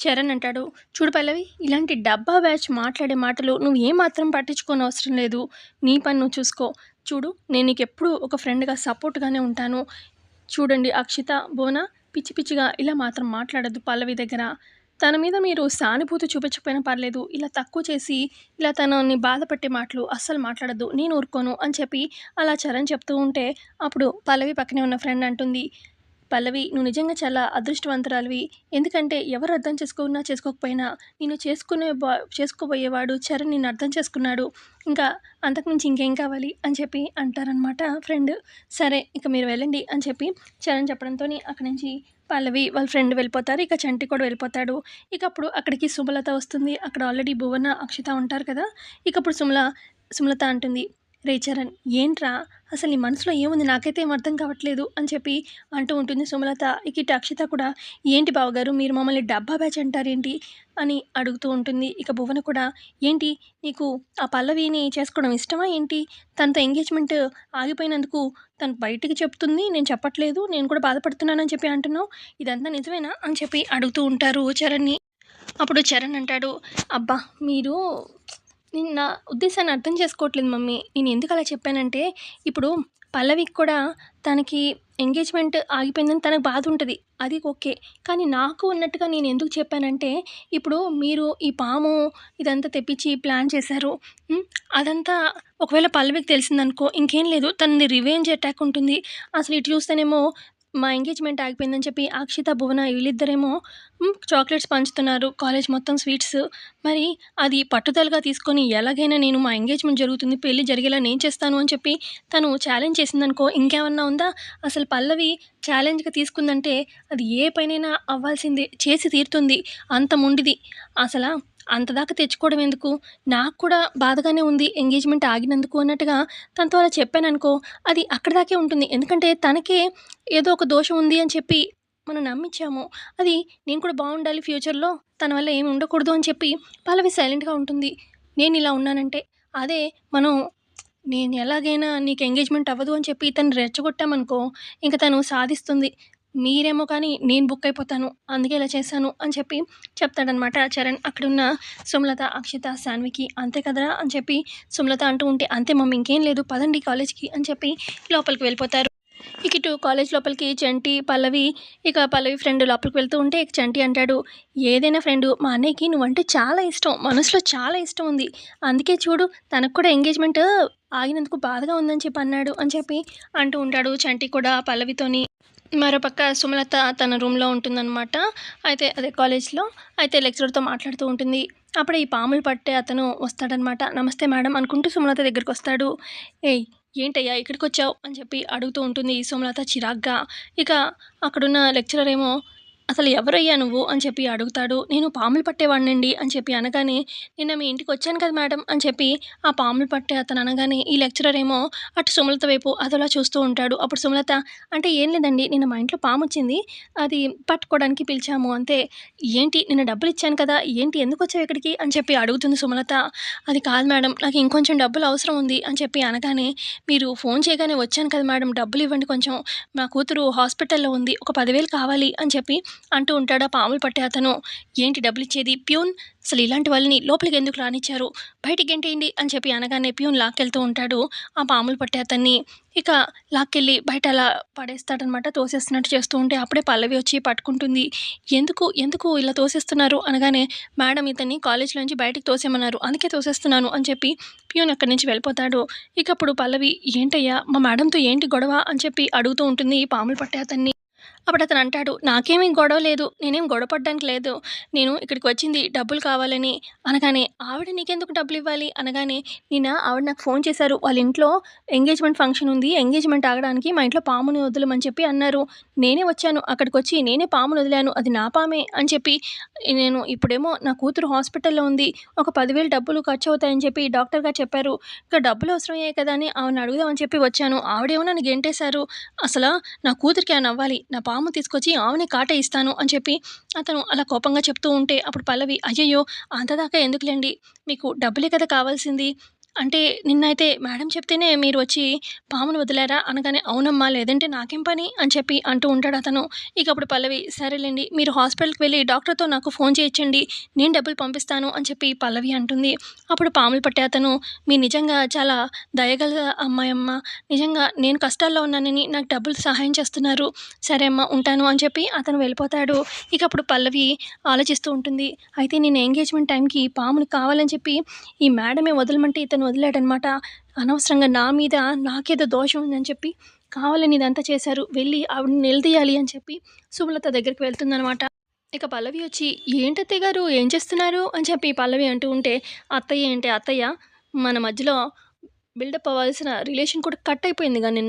చరణ్ అంటాడు. చూడు పల్లవి ఇలాంటి డబ్బా బ్యాచ్ మాట్లాడే మాటలు నువ్వు ఏమాత్రం పట్టించుకోని అవసరం లేదు. నీ పని నువ్వు చూసుకో. చూడు నేను నీకు ఎప్పుడూ ఒక ఫ్రెండ్గా సపోర్ట్గానే ఉంటాను. చూడండి అక్షిత బోన పిచ్చి పిచ్చిగా ఇలా మాత్రం మాట్లాడద్దు పల్లవి దగ్గర. తన మీద మీరు సానుభూతి చూపించకపోయినా పర్లేదు. ఇలా తక్కువ చేసి ఇలా తనని బాధపెట్టే మాటలు అస్సలు మాట్లాడద్దు. నేను ఊరుకోను అని చెప్పి అలా చరణ్ చెప్తూ ఉంటే అప్పుడు పల్లవి పక్కనే ఉన్న ఫ్రెండ్ అంటుంది. పల్లవి నువ్వు నిజంగా చాలా అదృష్టవంతురాలివి. ఎందుకంటే ఎవరు అర్థం చేసుకున్నా చేసుకోకపోయినా నేను చేసుకునే బా చేసుకోబోయేవాడు చరణ్ నిన్ను అర్థం చేసుకున్నాడు. ఇంకా అంతకుమించి ఇంకేం కావాలి అని చెప్పి అంటారనమాట ఫ్రెండ్. సరే ఇక మీరు వెళ్ళండి అని చెప్పి చరణ్ చెప్పడంతో అక్కడి నుంచి పల్లవి వాళ్ళ ఫ్రెండ్ వెళ్ళిపోతారు. ఇక చంటి కూడా వెళ్ళిపోతాడు. ఇక అప్పుడు అక్కడికి సుమలత వస్తుంది. అక్కడ ఆల్రెడీ భువన అక్షిత ఉంటారు కదా. ఇక అప్పుడు సుమల సుమలత అంటుంది రే చరణ్ ఏంట్రా? అసలు నీ మనసులో ఏముంది? నాకైతే ఏం అర్థం కావట్లేదు అని చెప్పి అంటూ ఉంటుంది సుమలత. ఇక అక్షిత కూడా ఏంటి బావగారు మీరు మమ్మల్ని డబ్బా బ్యాచ్ అంటారేంటి? అని అడుగుతూ ఉంటుంది. ఇక భువన కూడా ఏంటి? నీకు ఆ పల్లవిని చేసుకోవడం ఇష్టమా ఏంటి? తనతో ఎంగేజ్మెంట్ ఆగిపోయినందుకు తను బయటికి చెప్తుంది. నేను చెప్పట్లేదు. నేను కూడా బాధపడుతున్నానని చెప్పి అంటున్నావు. ఇదంతా నిజమేనా? అని చెప్పి అడుగుతూ ఉంటారు చరణ్ని. అప్పుడు చరణ్ అంటాడు అబ్బా మీరు నేను నా ఉద్దేశాన్ని అర్థం చేసుకోవట్లేదు మమ్మీ. నేను ఎందుకు అలా చెప్పానంటే ఇప్పుడు పల్లవికి కూడా తనకి ఎంగేజ్మెంట్ ఆగిపోయిందని తనకు బాధ ఉంటుంది. అది ఓకే. కానీ నాకు ఉన్నట్టుగా నేను ఎందుకు చెప్పానంటే ఇప్పుడు మీరు ఈ పాము ఇదంతా తెప్పించి ప్లాన్ చేశారు. అదంతా ఒకవేళ పల్లవికి తెలిసిందనుకో ఇంకేం లేదు. తనది రివెంజ్ అటాక్ ఉంటుంది. అసలు ఇటు చూస్తేనేమో మా ఎంగేజ్మెంట్ ఆగిపోయిందని చెప్పి అక్షిత భువన వీళ్ళిద్దరేమో చాక్లెట్స్ పంచుతున్నారు. కాలేజ్ మొత్తం స్వీట్స్. మరి అది పట్టుదలగా తీసుకొని ఎలాగైనా నేను మా ఎంగేజ్మెంట్ జరుగుతుంది పెళ్ళి జరిగేలా నేను చేస్తాను అని చెప్పి తను ఛాలెంజ్ చేసిందనుకో ఇంకేమన్నా ఉందా? అసలు పల్లవి ఛాలెంజ్గా తీసుకుందంటే అది ఏ పైనైనా అవ్వాల్సిందే చేసి తీరుతుంది అంత ముండిది. అసలు అంతదాకా తెచ్చుకోవడం ఎందుకు? నాకు కూడా బాధగానే ఉంది ఎంగేజ్మెంట్ ఆగినందుకు అన్నట్టుగా తనతో అలా చెప్పాను అనుకో అది అక్కడ దాకే ఉంటుంది. ఎందుకంటే తనకే ఏదో ఒక దోషం ఉంది అని చెప్పి మనం నమ్మించాము. అది నేను కూడా బాగుండాలి ఫ్యూచర్లో తన వల్ల ఏమి ఉండకూడదు అని చెప్పి పల్లవి సైలెంట్గా ఉంటుంది. నేను ఇలా ఉన్నానంటే అదే మనం నేను ఎలాగైనా నీకు ఎంగేజ్మెంట్ అవ్వదు అని చెప్పి తను రెచ్చగొట్టామనుకో ఇంకా తను సాధిస్తుంది. మీరేమో కానీ నేను బుక్ అయిపోతాను అందుకే ఇలా చేశాను అని చెప్పి చెప్తాడనమాట చరణ్. అక్కడున్న సుమలత అక్షిత శాన్వికి అంతే కదరా అని చెప్పి సుమలత అంటూ ఉంటే అంతే మమ్మీ ఇంకేం లేదు పదండి కాలేజ్కి అని చెప్పి లోపలికి వెళ్ళిపోతారు. ఇక ఇటు కాలేజ్ లోపలికి చంటి పల్లవి ఇక పల్లవి ఫ్రెండ్ లోపలికి వెళ్తూ ఉంటే ఇక చంటి అంటాడు ఏదైనా ఫ్రెండ్ మా అన్నయ్యకి నువ్వంటే చాలా ఇష్టం మనసులో చాలా ఇష్టం ఉంది అందుకే చూడు తనకు కూడా ఎంగేజ్మెంట్ ఆగినందుకు బాధగా ఉందని చెప్పి అన్నాడు అని చెప్పి అంటూ ఉంటాడు చంటి కూడా పల్లవితోని. మరోపక్క సుమలత తన రూమ్లో ఉంటుందన్నమాట. అయితే అదే కాలేజ్లో అయితే లెక్చరర్తో మాట్లాడుతూ ఉంటుంది. అప్పుడే ఈ పాములు పట్టే అతను వస్తాడనమాట నమస్తే మేడం అనుకుంటూ సుమలత దగ్గరికి వస్తాడు ఏయ్ ఏంటయ్యా ఇక్కడికి వచ్చావు అని చెప్పి అడుగుతూ ఉంటుంది సుమలత చిరాగ్గా. ఇక అక్కడున్న లెక్చరర్ ఏమో అసలు ఎవరయ్యా నువ్వు అని చెప్పి అడుగుతాడు. నేను పాములు పట్టేవాడినండి అని చెప్పి అనగానే నిన్న మీ ఇంటికి వచ్చాను కదా మేడం అని చెప్పి ఆ పాములు పట్టే అతను అనగానే ఈ లెక్చరర్ ఏమో అటు సుమలత వైపు అదోలా చూస్తూ ఉంటాడు. అప్పుడు సుమలత అంటే ఏం లేదండి నిన్న మా ఇంట్లో పాము వచ్చింది అది పట్టుకోవడానికి పిలిచాము అంతే. ఏంటి నిన్న డబ్బులు ఇచ్చాను కదా ఏంటి ఎందుకు వచ్చావు ఇక్కడికి అని చెప్పి అడుగుతుంది సుమలత. అది కాదు మేడం నాకు ఇంకొంచెం డబ్బులు అవసరం ఉంది అని చెప్పి అనగానే మీరు ఫోన్ చేయగానే వచ్చాను కదా మేడం డబ్బులు ఇవ్వండి కొంచెం. మా కూతురు హాస్పిటల్లో ఉంది ఒక పదివేలు కావాలి అని చెప్పి అంటూ ఉంటాడు ఆ పాములు పట్టే అతను. ఏంటి డబ్బులు ఇచ్చేది? ప్యూన్? అసలు ఇలాంటి వాళ్ళని లోపలికి ఎందుకు రానిచ్చారు? బయటికి ఏంటి అని చెప్పి అనగానే ప్యూన్ లాక్కెళ్తూ ఉంటాడు ఆ పాములు పట్టే అతన్ని. ఇక లాక్కెళ్ళి బయట అలా పడేస్తాడనమాట. తోసేస్తున్నట్టు చేస్తూ ఉంటే అప్పుడే పల్లవి వచ్చి పట్టుకుంటుంది. ఎందుకు? ఎందుకు ఇలా తోసేస్తున్నారు? అనగానే మేడం ఇతన్ని నుంచి బయటికి తోసేమన్నారు అందుకే తోసేస్తున్నాను అని చెప్పి ప్యూన్ అక్కడి నుంచి వెళ్ళిపోతాడు. ఇక అప్పుడు పల్లవి ఏంటయ్యా? మా మేడంతో ఏంటి గొడవ? అని చెప్పి అడుగుతూ ఉంటుంది ఈ పాములు పట్టే అతన్ని. అప్పుడు అతను అంటాడు నాకేమీ గొడవ లేదు నేనేం గొడవపడడానికి లేదు. నేను ఇక్కడికి వచ్చింది డబ్బులు కావాలని. అనగానే ఆవిడ నీకెందుకు డబ్బులు ఇవ్వాలి? అనగానే నిన్న ఆవిడ నాకు ఫోన్ చేశారు వాళ్ళ ఇంట్లో ఎంగేజ్మెంట్ ఫంక్షన్ ఉంది ఎంగేజ్మెంట్ ఆగడానికి మా ఇంట్లో పాముని వదలమని చెప్పి అన్నారు. నేనే వచ్చాను అక్కడికి వచ్చి నేనే పామును వదిలాను అది నా పామే అని చెప్పి నేను ఇప్పుడేమో నా కూతురు హాస్పిటల్లో ఉంది ఒక పదివేలు డబ్బులు ఖర్చు అవుతాయని చెప్పి డాక్టర్ గారు చెప్పారు. ఇంకా డబ్బులు అవసరమయ్యాయి కదా అని ఆవిడని అడుగుదామని చెప్పి వచ్చాను. ఆవిడేమో నన్ను గెంటేశారు. అసలు నా కూతురికి ఆయన అవ్వాలి నా పాము తీసుకొచ్చి ఆమెని కాట ఇస్తాను అని చెప్పి అతను అలా కోపంగా చెప్తూ ఉంటే అప్పుడు పల్లవి అయ్యయ్యో అంతదాకా ఎందుకులేండి? మీకు డబ్బులే కదా కావాల్సింది. అంటే నిన్నైతే మేడం చెప్తేనే మీరు వచ్చి పామును వదిలారా అనగానే అవునమ్మా లేదంటే నాకేం పని? అని చెప్పి అంటూ ఉంటాడు అతను. ఇక అప్పుడు పల్లవి సరేలేండి మీరు హాస్పిటల్కి వెళ్ళి డాక్టర్తో నాకు ఫోన్ చేయించండి నేను డబ్బులు పంపిస్తాను అని చెప్పి పల్లవి అంటుంది. అప్పుడు పాములు పట్టే అతను మీ నిజంగా చాలా దయగల అమ్మాయి అమ్మ నిజంగా నేను కష్టాల్లో ఉన్నానని నాకు డబ్బులు సహాయం చేస్తున్నారు. సరే అమ్మ ఉంటాను అని చెప్పి అతను వెళ్ళిపోతాడు. ఇక అప్పుడు పల్లవి ఆలోచిస్తూ ఉంటుంది అయితే నేను ఎంగేజ్మెంట్ టైంకి పాముని కావాలని చెప్పి ఈ మేడమే వదలమంటే ఇతను వదిలాడనమాట. అనవసరంగా నా మీద నాకేదో దోషం ఉందని చెప్పి కావాలని ఇదంతా చేశారు. వెళ్ళి ఆవిడని నిలదీయాలి అని చెప్పి సుమలత దగ్గరికి వెళ్తుందనమాట. ఇక పల్లవి వచ్చి ఏంటత్తయ్య గారు? ఏం చేస్తున్నారు? అని చెప్పి పల్లవి అంటూ ఉంటే అత్తయ్య ఏంటి అత్తయ్య? మన మధ్యలో బిల్డప్ అవ్వాల్సిన రిలేషన్ కూడా కట్ అయిపోయింది కానీ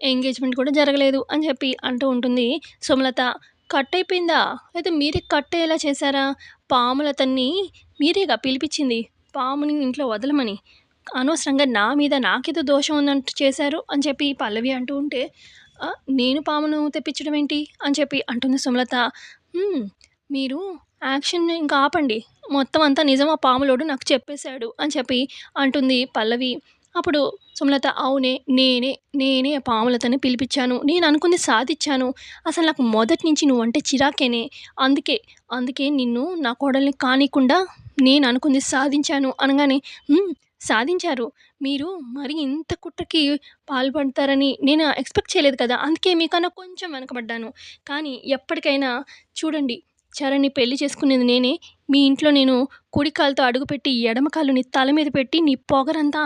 ఎంగేజ్మెంట్ కూడా జరగలేదు అని చెప్పి అంటూ ఉంటుంది సుమలత. కట్ అయిపోయిందా? అయితే మీరే కట్ అయ్యేలా చేశారా? పాములతన్ని మీరేగా పిలిపించింది? పాముని ఇంట్లో వదలమని అనవసరంగా నా మీద నాకేదో దోషం ఉందంటూ చేశారు అని చెప్పి పల్లవి అంటూ ఉంటే నేను పామును తెప్పించడం ఏంటి? అని చెప్పి అంటుంది సుమలత. మీరు యాక్షన్ ఇంకా ఆపండి. మొత్తం అంతా నిజం ఆ పాములోడు నాకు చెప్పేశాడు అని చెప్పి అంటుంది పల్లవి. అప్పుడు సుమలత అవునే నేనే నేనే పాములతని పిలిపించాను. నేను అనుకుంది సాధించాను. అసలు నాకు మొదటి నుంచి నువ్వంటే చిరాకేనే. అందుకే అందుకే నిన్ను నా కోడల్ని కానికుండా నేను అనుకుంది సాధించాను. అనగానే సాధించారు. మీరు మరి ఇంత కుట్రకి పాల్పడతారని నేను ఎక్స్పెక్ట్ చేయలేదు కదా. అందుకే మీకన్నా కొంచెం వెనకబడ్డాను. కానీ ఎప్పటికైనా చూడండి చరణ్ని పెళ్ళి చేసుకునేది నేనే. మీ ఇంట్లో నేను కుడి కాలుతో అడుగుపెట్టి ఎడమ కాలు నీ తల మీద పెట్టి నీ పొగరంతా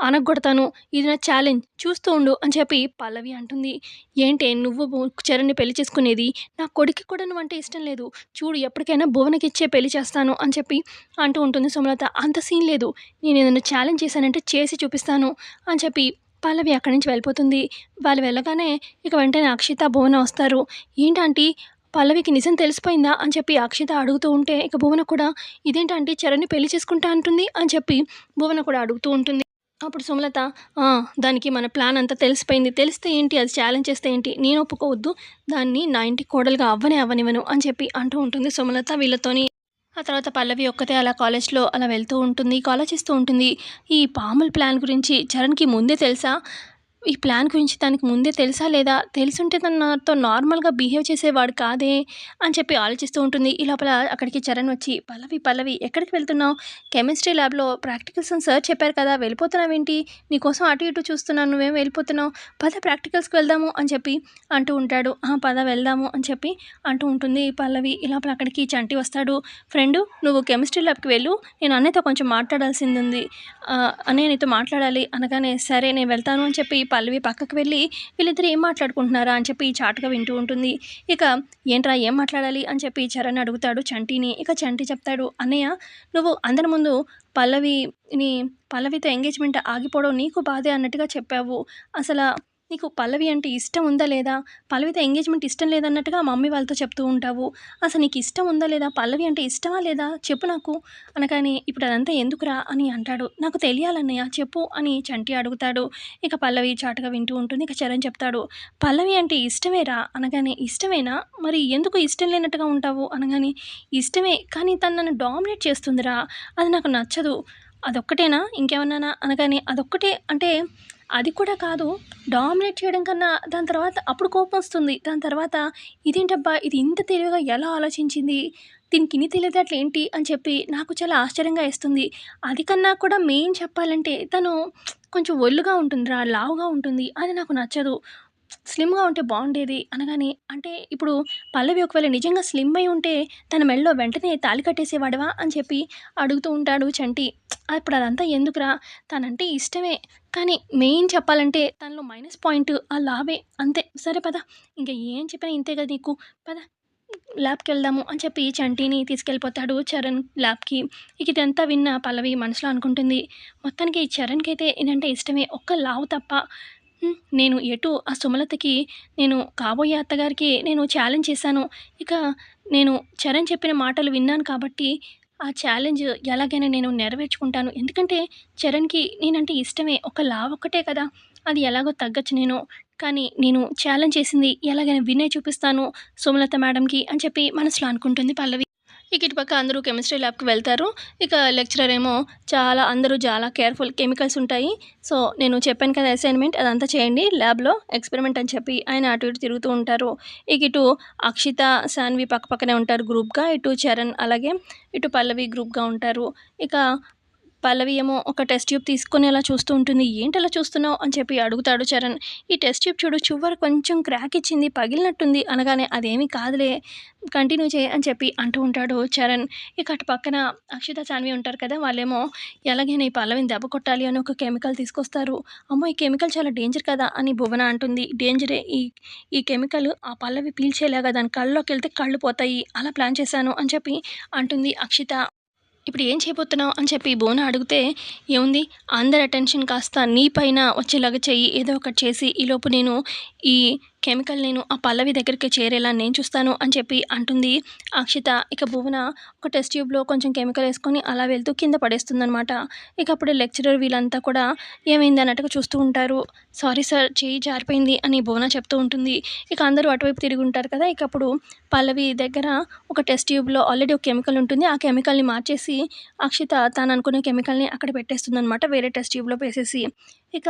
అనగొడతాను ఇది నా ఛాలెంజ్. చూస్తూ ఉండు అని చెప్పి పల్లవి అంటుంది. ఏంటే నువ్వు చరణ్ని పెళ్ళి చేసుకునేది? నా కొడుకు కూడా నువ్వు అంటే ఇష్టం లేదు. చూడు ఎప్పటికైనా భువనకి ఇచ్చే పెళ్ళి చేస్తాను అని చెప్పి అంటూ ఉంటుంది సుమలత. అంత సీన్ లేదు. నేను ఏదైనా ఛాలెంజ్ చేశానంటే చేసి చూపిస్తాను అని చెప్పి పల్లవి అక్కడి నుంచి వెళ్ళిపోతుంది. వాళ్ళు వెళ్ళగానే ఇక వెంటనే అక్షిత భువన వస్తారు. ఏంటంటే పల్లవికి నిజం తెలిసిపోయిందా అని చెప్పి అక్షిత అడుగుతూ ఉంటే ఇక భువన కూడా ఇదేంటంటే చరణ్ని పెళ్ళి చేసుకుంటా అంటుంది అని చెప్పి భువన కూడా అడుగుతూ ఉంటుంది. అప్పుడు సుమలత దానికి మన ప్లాన్ అంతా తెలిసిపోయింది. తెలిస్తే ఏంటి? అది ఛాలెంజ్ చేస్తే ఏంటి? నేను ఒప్పుకోవద్దు. దాన్ని నా ఇంటి కోడలుగా అవ్వనే అవ్వనివ్వను అని చెప్పి అంటూ ఉంటుంది సుమలత వీళ్ళతోని. ఆ తర్వాత పల్లవి ఒక్కతే అలా కాలేజ్లో అలా వెళ్తూ ఉంటుంది కాలేజ్ ఇస్తూ ఉంటుంది. ఈ పాముల ప్లాన్ గురించి చరణ్కి ముందే తెలుసా? ఈ ప్లాన్ గురించి తనకి ముందే తెలుసా లేదా? తెలుసుంటే తను నాతో నార్మల్గా బిహేవ్ చేసేవాడు కాదే అని చెప్పి ఆలోచిస్తూ ఉంటుంది. ఈ లోపల అక్కడికి చరణ్ వచ్చి పల్లవి పల్లవి ఎక్కడికి వెళ్తున్నావు? కెమిస్ట్రీ ల్యాబ్లో ప్రాక్టికల్స్ అని సార్ చెప్పారు కదా వెళ్ళిపోతున్నావేంటి? నీకోసం అటు ఇటు చూస్తున్నాను నువ్వేం వెళ్ళిపోతున్నావు? పద ప్రాక్టికల్స్కి వెళ్దాము అని చెప్పి అంటూ ఉంటాడు. "ఆ, పద వెళ్దాము అని చెప్పి అంటూ ఉంటుంది పల్లవి. ఈ లోపల అక్కడికి చంటి వస్తాడు. ఫ్రెండు నువ్వు కెమిస్ట్రీ ల్యాబ్కి వెళ్ళు. నేను అన్నయ్యతో కొంచెం మాట్లాడాల్సింది ఉంది. ఆ, అన్నయ్య నీతో మాట్లాడాలి. అనగానే సరే నేను వెళ్తాను అని చెప్పి పల్లవి పక్కకు వెళ్ళి వీళ్ళిద్దరు ఏం మాట్లాడుకుంటున్నారా అని చెప్పి చాటుగా వింటూ ఉంటుంది. ఇక ఏంట్రా ఏం మాట్లాడాలి? అని చెప్పి చరణ్ అడుగుతాడు చంటిని. ఇక చంటి చెప్తాడు అన్నయ్య నువ్వు అందరి ముందు పల్లవిని పల్లవితో ఎంగేజ్మెంట్ ఆగిపోవడం నీకు బాధే అన్నట్టుగా చెప్పావు. అసలు నీకు పల్లవి అంటే ఇష్టం ఉందా లేదా? పల్లవితో ఎంగేజ్మెంట్ ఇష్టం లేదన్నట్టుగా మమ్మీ వాళ్ళతో చెప్తూ ఉంటావు. అసలు నీకు ఇష్టం ఉందా లేదా? పల్లవి అంటే ఇష్టమా లేదా? చెప్పు నాకు. అనగానే ఇప్పుడు అదంతా ఎందుకురా అని అంటాడు. నాకు తెలియాలన్నయ్య చెప్పు అని చంటి అడుగుతాడు. ఇక పల్లవి చాటుగా వింటూ ఉంటుంది. ఇక చరణ్ చెప్తాడు పల్లవి అంటే ఇష్టమేరా? అనగానే ఇష్టమేనా? మరి ఎందుకు ఇష్టం లేనట్టుగా ఉంటావు? అనగానే ఇష్టమే కానీ తను నన్ను డామినేట్ చేస్తుందిరా. అది నాకు నచ్చదు. అదొక్కటేనా? ఇంకేమన్నానా? అనగానే అదొక్కటే అంటే అది కూడా కాదు. డామినేట్ చేయడం కన్నా దాని తర్వాత అప్పుడు కోపం వస్తుంది. దాని తర్వాత ఇదేంటబ్బా ఇది ఇంత తెలివిగా ఎలా ఆలోచించింది? దీనికి ఇన్ని తెలివితేటలు ఏంటి? అని చెప్పి నాకు చాలా ఆశ్చర్యంగా వేస్తుంది. అది కన్నా కూడా మెయిన్ చెప్పాలంటే తను కొంచెం ఒళ్ళుగా ఉంటుందిరా లావుగా ఉంటుంది. అది నాకు నచ్చదు. స్లిమ్గా ఉంటే బాగుండేది అనగానే అంటే ఇప్పుడు పల్లవి ఒకవేళ నిజంగా స్లిమ్ అయి ఉంటే తన మెడలో వెంటనే తాళి కట్టేసేవాడవా అని చెప్పి అడుగుతూ ఉంటాడు చంటి. అప్పుడు అదంతా ఎందుకురా? తనంటే ఇష్టమే. కానీ మెయిన్ చెప్పాలంటే తనలో మైనస్ పాయింట్ ఆ లావే. అంతే. సరే పద. ఇంకా ఏం చెప్పినా ఇంతే కదా నీకు. పద. ల్యాబ్కి వెళ్దాము అని చెప్పి చంటిని తీసుకెళ్ళిపోతాడు చరణ్ ల్యాబ్కి. ఇక ఇదంతా విన్న పల్లవి మనసులో అనుకుంటుంది. మొత్తానికి ఈ చరణ్కి అయితే ఏంటంటే ఇష్టమే. ఒక్క లావు తప్ప నేను ఎటు ఆ సుమలతకి నేను కాబోయే అత్తగారికి నేను ఛాలెంజ్ చేశాను. ఇక నేను చరణ్ చెప్పిన మాటలు విన్నాను కాబట్టి ఆ ఛాలెంజ్ ఎలాగైనా నేను నెరవేర్చుకుంటాను. ఎందుకంటే చరణ్కి నేనంటే ఇష్టమే. ఒక లావ్ ఒక్కటే కదా. అది ఎలాగో తగ్గచ్చు నేను. కానీ నేను ఛాలెంజ్ చేసింది ఎలాగైనా వినే చూపిస్తాను సుమలత మేడంకి అని చెప్పి మనసులో అనుకుంటుంది పల్లవి. ఇక ఇటు పక్క అందరూ కెమిస్ట్రీ ల్యాబ్కి వెళ్తారు. ఇక లెక్చరర్ ఏమో చాలా అందరూ చాలా కేర్ఫుల్ కెమికల్స్ ఉంటాయి. సో నేను చెప్పాను కదా అసైన్మెంట్ అదంతా చేయండి. ల్యాబ్లో ఎక్స్పెరిమెంట్ అని చెప్పి ఆయన అటు ఇటు తిరుగుతూ ఉంటారు. ఇక ఇటు అక్షిత సాన్వి పక్క పక్కనే ఉంటారు గ్రూప్గా. ఇటు చరణ్ అలాగే ఇటు పల్లవి గ్రూప్గా ఉంటారు. ఇక పల్లవి ఏమో ఒక టెస్ట్ ట్యూబ్ తీసుకొని అలా చూస్తూ ఉంటుంది. ఏంటి అలా చూస్తున్నావు? అని చెప్పి అడుగుతాడు చరణ్. ఈ టెస్ట్ ట్యూబ్ చూడు చివరి కొంచెం క్రాక్ ఇచ్చింది పగిలినట్టుంది. అనగానే అదేమీ కాదులే కంటిన్యూ చేయి అని చెప్పి అంటూ ఉంటాడు చరణ్. ఇక అటు పక్కన అక్షిత చాన్వి ఉంటారు కదా వాళ్ళేమో ఎలాగైనా ఈ పల్లవిని దెబ్బ కొట్టాలి అని ఒక కెమికల్ తీసుకొస్తారు. అమ్మో ఈ కెమికల్ చాలా డేంజర్ కదా అని భువన అంటుంది. డేంజరే ఈ ఈ కెమికల్ ఆ పల్లవి పీల్చేలాగా దాని కళ్ళలోకి వెళ్తే కళ్ళు పోతాయి. అలా ప్లాన్ చేశాను అని చెప్పి అంటుంది అక్షిత. ఇప్పుడు ఏం చేయబోతున్నావు అని చెప్పి బోన అడిగితే ఏముంది? అందరి అటెన్షన్ కాస్త నీ పైన వచ్చేలాగా చెయ్యి ఏదో ఒకటి చేసి ఈలోపు నేను ఈ కెమికల్ నేను ఆ పల్లవి దగ్గరికి చేరేలా నేను చూస్తాను అని చెప్పి అంటుంది అక్షిత. ఇక భువన ఒక టెస్ట్ ట్యూబ్లో కొంచెం కెమికల్ వేసుకొని అలా వెళ్తూ కింద పడేస్తుందనమాట ఇక అప్పుడు లెక్చరర్ వీళ్ళంతా కూడా ఏమైంది అన్నట్టుగా చూస్తూ ఉంటారు. సారీ సార్ చేయి జారిపోయింది అని భువన చెప్తూ ఉంటుంది. ఇక అందరూ అటువైపు తిరిగి ఉంటారు కదా. ఇక అప్పుడు పల్లవి దగ్గర ఒక టెస్ట్ ట్యూబ్లో ఆల్రెడీ ఒక కెమికల్ ఉంటుంది. ఆ కెమికల్ని మార్చేసి అక్షిత తాను అనుకునే కెమికల్ని అక్కడ పెట్టేస్తుందనమాట వేరే టెస్ట్ ట్యూబ్లో వేసేసి ఇక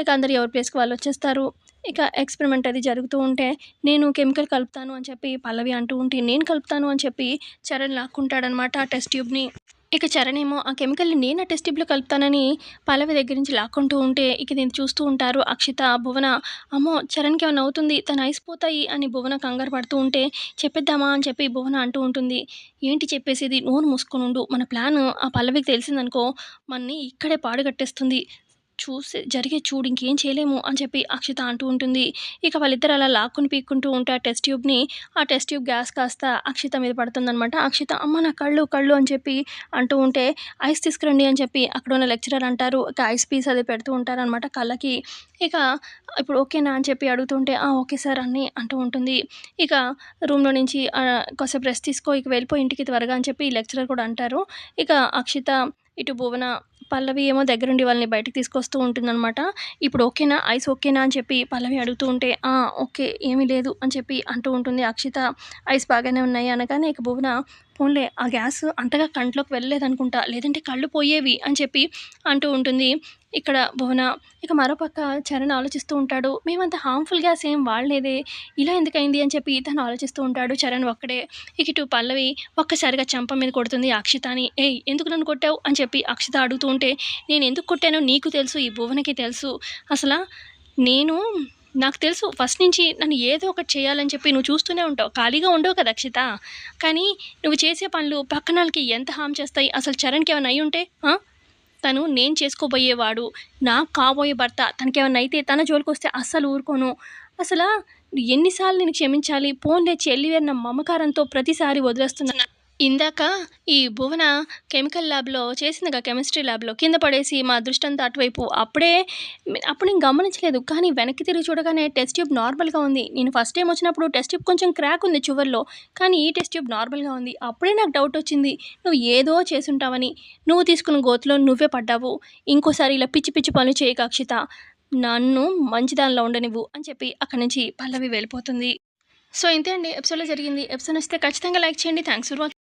ఇక అందరు ఎవరి ప్లేస్కి వాళ్ళు వచ్చేస్తారు. ఇక ఎక్స్పెరిమెంట్ అది జరుగుతూ ఉంటే నేను కెమికల్ కలుపుతాను అని చెప్పి పల్లవి అంటూ ఉంటే నేను కలుపుతాను అని చెప్పి చరణ్ లాక్కుంటాడనమాట ఆ టెస్ట్ ట్యూబ్ని ఇక చరణ్ ఏమో ఆ కెమికల్ని నేను ఆ టెస్ట్ ట్యూబ్లో కలుపుతానని పల్లవి దగ్గర నుంచి లాక్కుంటూ ఉంటే ఇక నేను చూస్తూ ఉంటారు అక్షిత భువన. అమ్మో చరణ్కి ఏమైనా అవుతుంది? తను అయిపోతాయి అని భువన కంగారు పడుతూ ఉంటే చెప్పేద్దామా అని చెప్పి భువన అంటూ ఉంటుంది. ఏంటి చెప్పేసేది? నోరు మూసుకొని ఉండు. మన ప్లాన్ ఆ పల్లవికి తెలిసిందనుకో మనని ఇక్కడే పాడుగట్టేస్తుంది చూసి జరిగే చూడు ఇంకేం చేయలేము అని చెప్పి అక్షిత అంటూ ఉంటుంది. ఇక వాళ్ళిద్దరు అలా లాక్కుని పీక్కుంటూ ఉంటే ఆ టెస్ట్ ట్యూబ్ని ఆ టెస్ట్ ట్యూబ్ గ్యాస్ కాస్త అక్షిత మీద పడుతుందనమాట అక్షిత అమ్మ నా కళ్ళు కళ్ళు అని చెప్పి అంటూ ఉంటే ఐస్ తీసుకురండి అని చెప్పి అక్కడ ఉన్న లెక్చరర్ అంటారు. ఇక ఐస్ పీస్ అది పెడుతూ ఉంటారనమాట కళ్ళకి. ఇక ఇప్పుడు ఓకేనా అని చెప్పి అడుగుతుంటే "ఆ, ఓకే సార్ అని అంటూ ఉంటుంది. ఇక రూమ్లో నుంచి "ఆ, కాసేపు రెస్ట్ తీసుకో ఇక వెళ్ళిపోయి ఇంటికి త్వరగా అని చెప్పి లెక్చరర్ కూడా అంటారు. ఇక అక్షిత ఇటు భువన పల్లవి ఏమో దగ్గరుండి వాళ్ళని బయటకు తీసుకొస్తూ ఉంటుందన్నమాట. ఇప్పుడు ఓకేనా? ఐస్ ఓకేనా? అని చెప్పి పల్లవి అడుగుతూ ఉంటే ఓకే ఏమీ లేదు అని చెప్పి అంటూ ఉంటుంది అక్షిత. ఐస్ బాగానే ఉన్నాయి అనగానే ఇక భువన పోన్లే ఆ గ్యాస్ అంతగా కంట్లోకి వెళ్ళలేదనుకుంటా. లేదంటే కళ్ళు పోయేవి అని చెప్పి అంటూ ఉంటుంది. ఇక్కడ భువన ఇక మరోపక్క చరణ్ ఆలోచిస్తూ ఉంటాడు మేమంత హార్మ్ఫుల్ గ్యాస్ ఏం వాడలేదే ఇలా ఎందుకైంది? అని చెప్పి తను ఆలోచిస్తూ ఉంటాడు చరణ్ ఒక్కడే. ఇక ఇటు పల్లవి ఒక్కసారిగా చంప మీద కొడుతుంది అక్షితని ఏయ్ ఎందుకు నన్ను కొట్టావు? అని చెప్పి అక్షిత అడుగుతూ ఉంటే నేను ఎందుకు కొట్టానో నీకు తెలుసు ఈ భువనకి తెలుసు. అసలు నేను నాకు తెలుసు ఫస్ట్ నుంచి నన్ను ఏదో ఒకటి చేయాలని చెప్పి నువ్వు చూస్తూనే ఉంటావు ఖాళీగా ఉండవు కదా అక్షిత. కానీ నువ్వు చేసే పనులు పక్కన వాళ్ళకి ఎంత హామ్ చేస్తాయి? అసలు చరణ్కి ఏమైనా అయి ఉంటే తను నేను చేసుకోబోయేవాడు నాకు కాబోయే భర్త తనకేమైనా అయితే తన జోలికి వస్తే అస్సలు ఊరుకోను. అసలు ఎన్నిసార్లు నేను క్షమించాలి పోన్లే చెల్లి వేరిన మమకారంతో ప్రతిసారి వదిలేస్తున్నాను ఇందాక ఈ భువన కెమికల్ ల్యాబ్లో చేసిందిగా కెమిస్ట్రీ ల్యాబ్లో కింద పడేసి మా అదృష్టంతో అటువైపు. అప్పుడే అప్పుడు నేను గమనించలేదు. కానీ వెనక్కి తిరిగి చూడగానే టెస్ట్ ట్యూబ్ నార్మల్గా ఉంది. నేను ఫస్ట్ టైం వచ్చినప్పుడు టెస్ట్ ట్యూబ్ కొంచెం క్రాక్ ఉంది చివర్లో. కానీ ఈ టెస్ట్ ట్యూబ్ నార్మల్గా ఉంది. అప్పుడే నాకు డౌట్ వచ్చింది. నువ్వు ఏదో చేసుంటావని. నువ్వు తీసుకున్న గోతులో నువ్వే పడ్డావు. ఇంకోసారి ఇలా పిచ్చి పిచ్చి పనులు చేయక అక్షిత నన్ను మంచిదానిలో ఉండనివ్వు అని చెప్పి అక్కడి నుంచి పల్లవి వెళ్ళిపోతుంది. సో ఇంతే అండి. ఎపిసోడ్లో జరిగింది. ఎపిసోడ్ వస్తే ఖచ్చితంగా లైక్ చేయండి. Thanks for watching